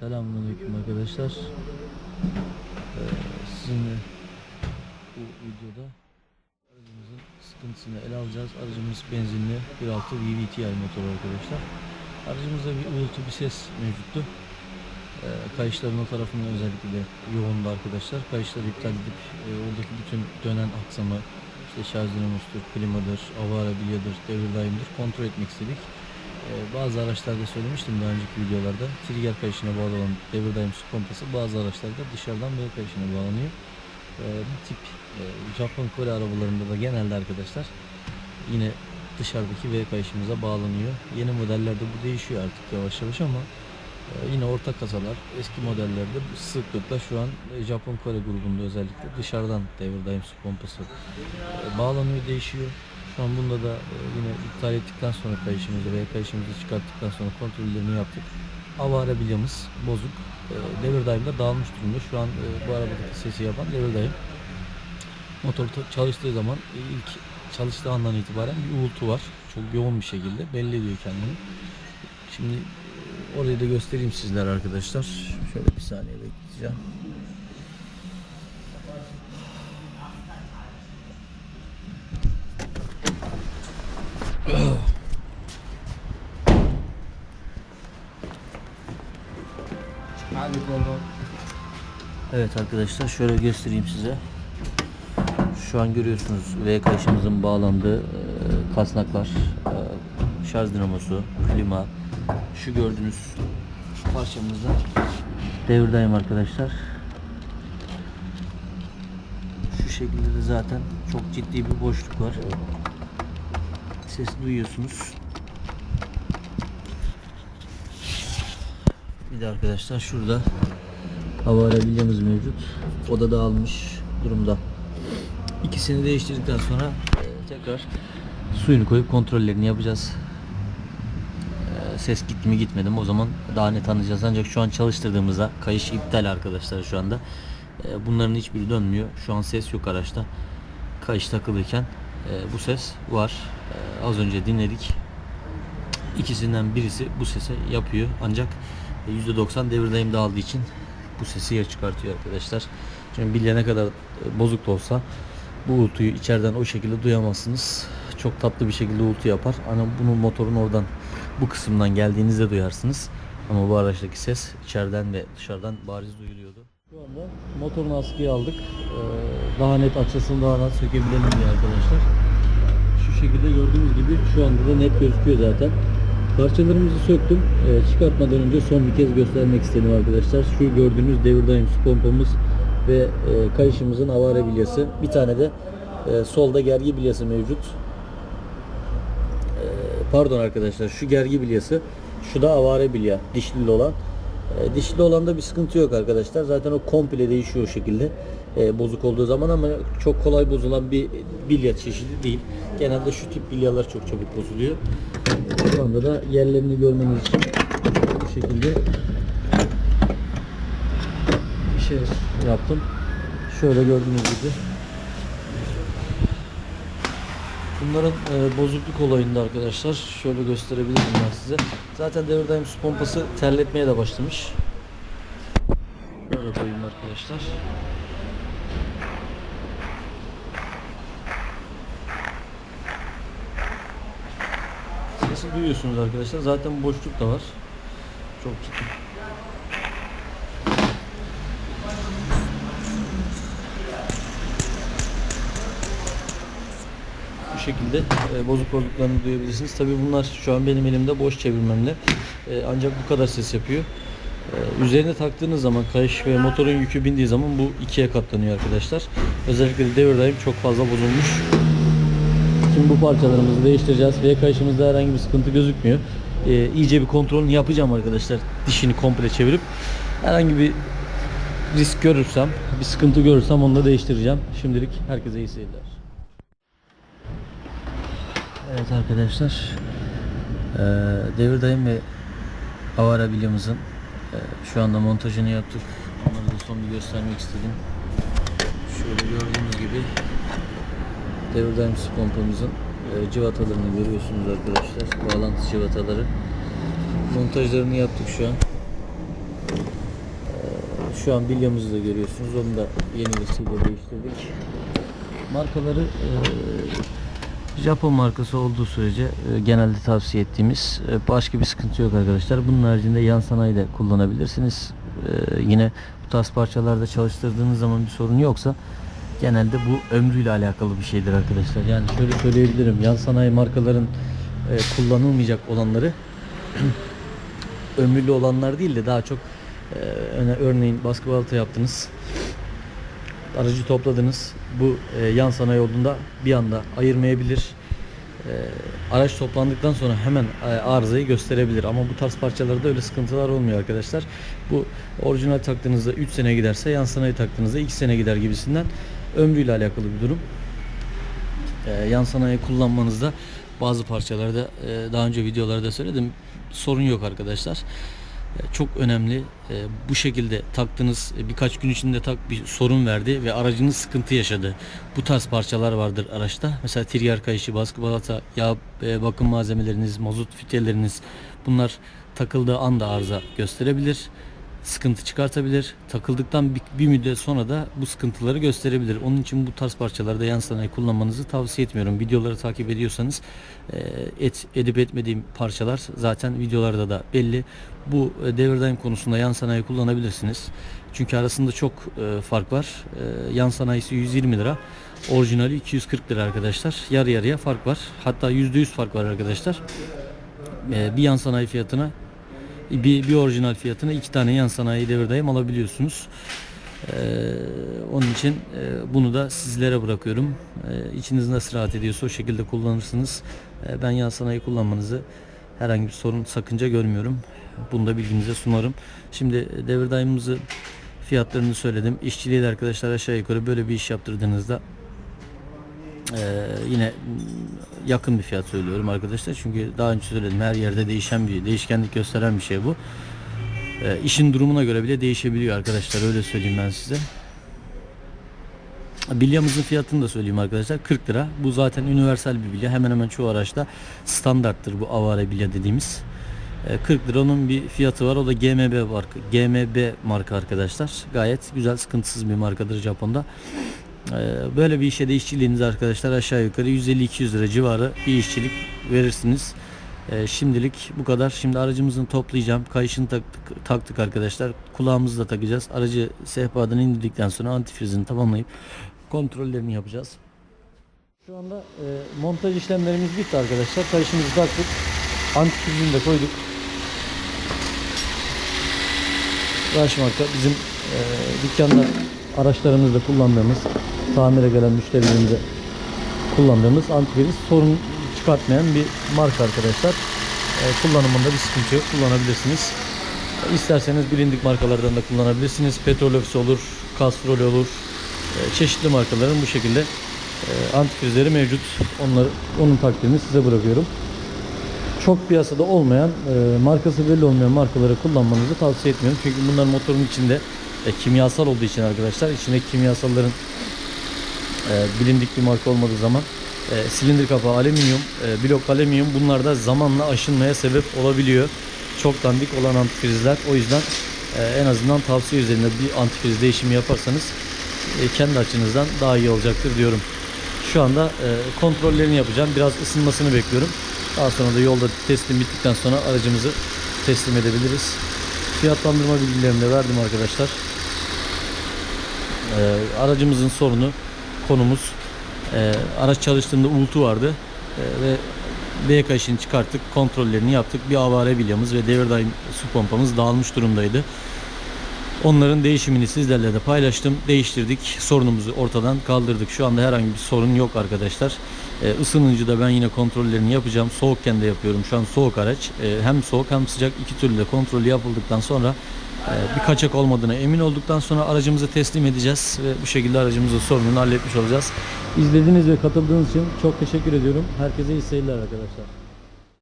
Selamünaleyküm arkadaşlar. Ee, sizinle bu videoda aracımızın sıkıntısını ele alacağız. Aracımız benzinli 1.6 VVTi motor arkadaşlar. Aracımızda bir uğultu bir ses mevcuttu. Ee, kayışların o tarafında özellikle yoğundu arkadaşlar. Kayışları iptal edip e, oradaki bütün dönen aksamı işte şarj dinamosudur, klimadır, avara bilyadır, devir daimdir kontrol etmek istedik. Ee, bazı araçlarda söylemiştim daha önceki videolarda trigger kayışına bağlı olan devir daim pompası bazı araçlarda dışarıdan V kayışına bağlanıyor. Ee, bu tip e, Japon Kore arabalarında da genelde arkadaşlar yine dışarıdaki V kayışımıza bağlanıyor. Yeni modellerde bu değişiyor artık yavaş yavaş ama e, yine orta kasalar eski modellerde sıklıkla şu an e, Japon Kore grubunda özellikle dışarıdan devir daim su pompası bağlanıyor değişiyor. Şu an bunda da e, yine iptal ettikten sonra kayışımızı veya kayışımızı çıkarttıktan sonra kontrollerini yaptık. Avare bilyamız bozuk. E, devir daim de dağılmış durumda. Şu an e, bu arabadaki sesi yapan devir daim. Motor çalıştığı zaman ilk çalıştığı andan itibaren bir uğultu var. Çok yoğun bir şekilde belli ediyor kendini. Şimdi orayı da göstereyim sizlere arkadaşlar. Şöyle bir saniye bekleyeceğim. Evet arkadaşlar şöyle göstereyim size. Şu an görüyorsunuz V kayışımızın bağlandığı e, kasnaklar, e, şarj dinamosu, klima. Şu gördüğünüz parçamızda devirdayım arkadaşlar. Şu şekilde de zaten çok ciddi bir boşluk var. Ses duyuyorsunuz. Bir de arkadaşlar şurada hava arabilyamız mevcut. O da dağılmış durumda. İkisini değiştirdikten sonra e, tekrar suyunu koyup kontrollerini yapacağız. E, ses gitti mi gitmedi mi o zaman daha net anlayacağız. Ancak şu an çalıştırdığımızda kayış iptal arkadaşlar şu anda. E, bunların hiçbiri dönmüyor. Şu an ses yok araçta. Kayış takılıyken e, bu ses var. E, az önce dinledik. İkisinden birisi bu sese yapıyor. Ancak e, %90 devir daim dağıldığı için bu sesi yer çıkartıyor arkadaşlar. Şimdi bilye ne kadar e, bozuk da olsa bu uğultuyu içeriden o şekilde duyamazsınız. Çok tatlı bir şekilde uğultu yapar. Ama bunu motorun oradan bu kısımdan geldiğinizde duyarsınız. Ama bu araçtaki ses içeriden ve dışarıdan bariz duyuluyordu. Şu anda motorun askıya aldık. Ee, Daha net açısını daha rahat sökebilelim diye arkadaşlar. Şu şekilde gördüğünüz gibi şu anda da net gözüküyor zaten. Parçalarımızı söktüm. Ee, çıkartmadan önce son bir kez göstermek istedim arkadaşlar. Şu gördüğünüz devir daim su pompamız ve e, kayışımızın avare bilyası. Bir tane de e, solda gergi bilyası mevcut. Ee, pardon arkadaşlar şu gergi bilyası. Şu da avare bilya. Dişli olan. Ee, dişli olanda bir sıkıntı yok arkadaşlar. Zaten o komple değişiyor o şekilde. e, bozuk olduğu zaman ama çok kolay bozulan bir bilya çeşidi değil. Genelde şu tip bilyalar çok çabuk bozuluyor. Şu anda da yerlerini görmeniz için bu şekilde bir şey yaptım. Şöyle gördüğünüz gibi. Bunların e, bozukluk olayında arkadaşlar şöyle gösterebilirim ben size. Zaten devir su pompası terletmeye de başlamış. Böyle koyayım arkadaşlar. Sesi duyuyorsunuz arkadaşlar. Zaten boşluk da var. Çok ciddi. Şekilde e, bozuk olduklarını duyabilirsiniz. Tabi bunlar şu an benim elimde boş çevirmemle. E, ancak bu kadar ses yapıyor. E, üzerine taktığınız zaman kayış ve motorun yükü bindiği zaman bu ikiye katlanıyor arkadaşlar. Özellikle de devir daim çok fazla bozulmuş. Şimdi bu parçalarımızı değiştireceğiz. V kayışımızda herhangi bir sıkıntı gözükmüyor. E, iyice bir kontrolünü yapacağım arkadaşlar. Dişini komple çevirip herhangi bir risk görürsem, bir sıkıntı görürsem onu da değiştireceğim. Şimdilik herkese iyi seyirler. Evet arkadaşlar. Devir daim ve avara bilyamızın şu anda montajını yaptık. Onları da son bir göstermek istedim. Şöyle gördüğünüz gibi devir daim su pompamızın eee, cıvatalarını görüyorsunuz arkadaşlar. Bağlantı cıvataları. Montajlarını yaptık şu an. şu an bilyamızı da görüyorsunuz. Onu da yenilisiyle değiştirdik. Markaları Japon markası olduğu sürece e, genelde tavsiye ettiğimiz e, başka bir sıkıntı yok arkadaşlar. Bunun haricinde yan sanayi de kullanabilirsiniz. E, yine bu tarz parçalarda çalıştırdığınız zaman bir sorun yoksa genelde bu ömrüyle alakalı bir şeydir arkadaşlar. Yani şöyle söyleyebilirim. Yan sanayi markaların kullanılmayacak olanları ömürlü olanlar değil de daha çok örneğin baskı balata yaptınız. Aracı topladınız. Bu e, yan sanayi yolunda bir anda ayırmayabilir. E, araç toplandıktan sonra hemen e, arızayı gösterebilir. Ama bu tarz parçalarda öyle sıkıntılar olmuyor arkadaşlar. Bu orijinal taktığınızda 3 sene giderse yan sanayi taktığınızda 2 sene gider gibisinden ömrüyle alakalı bir durum. E, yan sanayi kullanmanızda bazı parçalarda e, daha önce videolarda söyledim sorun yok arkadaşlar. Çok önemli. E, bu şekilde taktığınız e, birkaç gün içinde tak bir sorun verdi ve aracınız sıkıntı yaşadı. Bu tarz parçalar vardır araçta. Mesela trigger kayışı, baskı balata, yağ e, bakım malzemeleriniz, mazot filtreleriniz bunlar takıldığı anda arıza gösterebilir sıkıntı çıkartabilir. Takıldıktan bir, bir müddet sonra da bu sıkıntıları gösterebilir. Onun için bu tarz parçalarda yan sanayi kullanmanızı tavsiye etmiyorum. Videoları takip ediyorsanız e, et, edip etmediğim parçalar zaten videolarda da belli. Bu e, devir daim konusunda yan sanayi kullanabilirsiniz. Çünkü arasında çok e, fark var. Yan sanayisi 120 lira. Orijinali 240 lira arkadaşlar. Yarı yarıya fark var. Hatta %100 fark var arkadaşlar. Bir yan sanayi fiyatına bir, bir orijinal fiyatına iki tane yan sanayi devir daim alabiliyorsunuz. Ee, onun için e, bunu da sizlere bırakıyorum. Ee, içiniz nasıl rahat ediyorsa o şekilde kullanırsınız. Ee, ben yan sanayi kullanmanızı herhangi bir sorun sakınca görmüyorum. Bunu da bilginize sunarım. Şimdi devir daimimizi fiyatlarını söyledim. İşçiliği de arkadaşlar aşağı yukarı böyle bir iş yaptırdığınızda ee, yine yakın bir fiyat söylüyorum arkadaşlar. Çünkü daha önce söyledim her yerde değişen bir değişkenlik gösteren bir şey bu. Ee, işin durumuna göre bile değişebiliyor arkadaşlar öyle söyleyeyim ben size. Bilyamızın fiyatını da söyleyeyim arkadaşlar 40 lira. Bu zaten universal bir bilya. Hemen hemen çoğu araçta standarttır bu avare bilya dediğimiz. Ee, 40 lira onun bir fiyatı var. O da GMB marka. GMB marka arkadaşlar. Gayet güzel sıkıntısız bir markadır Japon'da. Ee, Böyle bir işe de işçiliğiniz arkadaşlar aşağı yukarı 150-200 lira civarı bir işçilik verirsiniz. Ee, Şimdilik bu kadar. Şimdi aracımızın toplayacağım. Kayışını taktık, taktık arkadaşlar. Kulağımızı da takacağız. Aracı sehpadan indirdikten sonra antifrizini tamamlayıp kontrollerini yapacağız. Şu anda e, montaj işlemlerimiz bitti arkadaşlar. Kayışımızı taktık. Antifrizini de koyduk. Marka bizim e, dükkanda araçlarımızda kullandığımız tamire gelen müşterilerimize kullandığımız antifriz sorun çıkartmayan bir marka arkadaşlar. E, kullanımında bir sıkıntı yok. Kullanabilirsiniz. E, İsterseniz bilindik markalardan da kullanabilirsiniz. Petrolofis olur, Castrol olur. E, çeşitli markaların bu şekilde e, antifrizleri mevcut. Onları, onun takdirini size bırakıyorum çok piyasada olmayan, e, markası belli olmayan markaları kullanmanızı tavsiye etmiyorum. Çünkü bunlar motorun içinde e, kimyasal olduğu için arkadaşlar, içindeki kimyasalların e, bilindik bir marka olmadığı zaman e, silindir kapağı alüminyum, e, blok alüminyum bunlar da zamanla aşınmaya sebep olabiliyor. Çok dandik olan antifrizler. O yüzden e, en azından tavsiye üzerinde bir antifriz değişimi yaparsanız e, kendi açınızdan daha iyi olacaktır diyorum. Şu anda e, kontrollerini yapacağım. Biraz ısınmasını bekliyorum. Daha sonra da yolda teslim bittikten sonra aracımızı teslim edebiliriz. Fiyatlandırma bilgilerini de verdim arkadaşlar. E, aracımızın sorunu konumuz. E, araç çalıştığında uğultu vardı. E, ve B kayışını çıkarttık kontrollerini yaptık. Bir avare bilyamız ve devir daim su pompamız dağılmış durumdaydı. Onların değişimini sizlerle de paylaştım. Değiştirdik sorunumuzu ortadan kaldırdık. Şu anda herhangi bir sorun yok arkadaşlar. E, ısınınca da ben yine kontrollerini yapacağım. Soğukken de yapıyorum. Şu an soğuk araç. E, hem soğuk hem sıcak. İki türlü de kontrolü yapıldıktan sonra bir kaçak olmadığına emin olduktan sonra aracımızı teslim edeceğiz ve bu şekilde aracımızın sorununu halletmiş olacağız. İzlediğiniz ve katıldığınız için çok teşekkür ediyorum. Herkese iyi seyirler arkadaşlar.